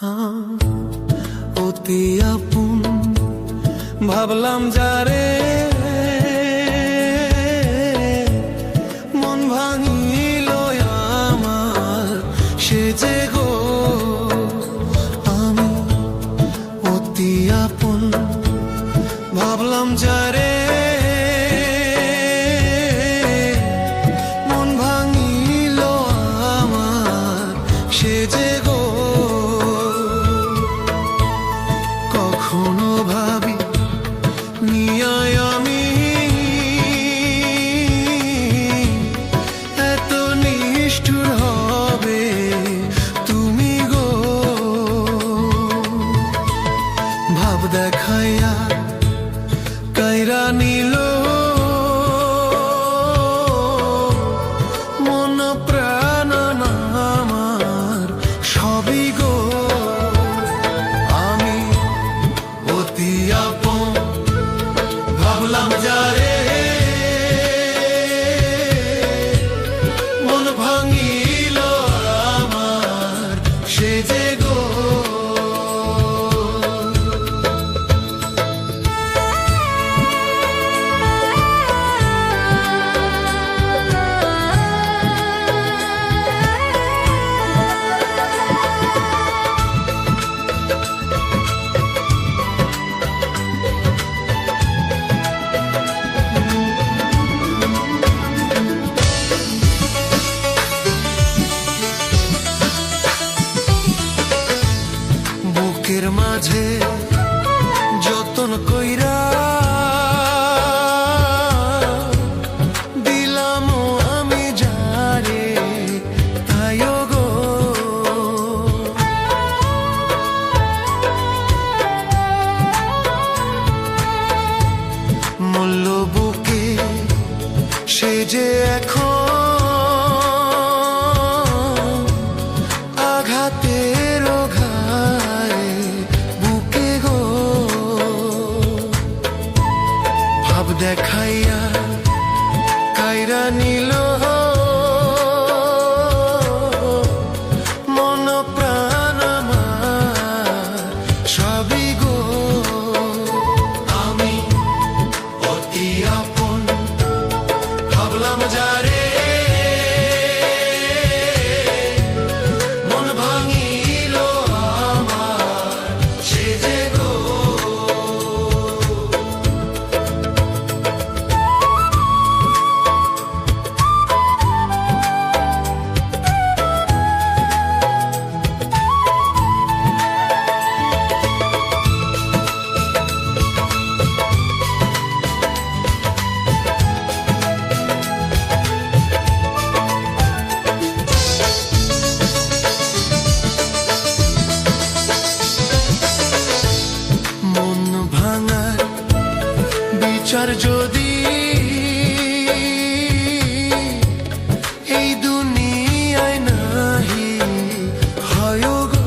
হ্যাঁ, অতি আপন। ভাবলাম যারে বুকের মাঝে যতন কইরা দিলাম আমি যারে তাই গো মূল্য বুকে সে যে এখন সংসার যদি এই দুনিয়ায় নাহি হয় গো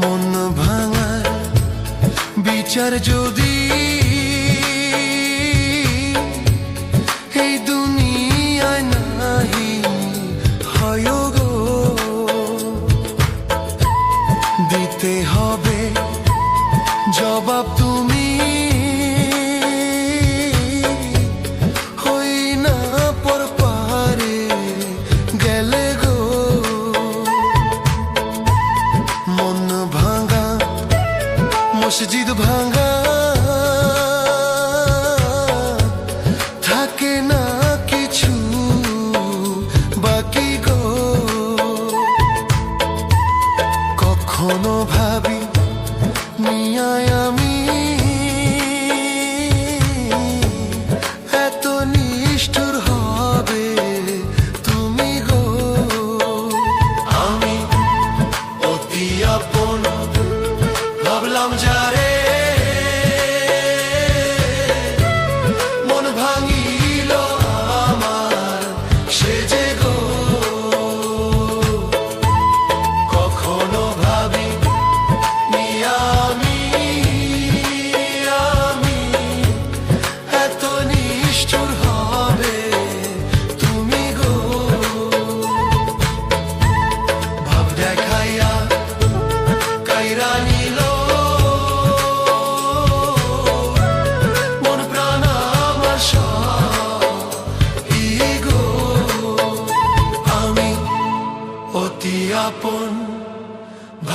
মন ভাঙার বিচার যদি এখনও ভাবি নিয়ায় আমি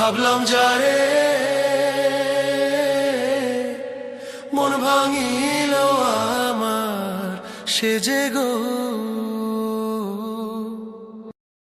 ভাবলাম যারে মন ভাঙিল আমার সে যে গো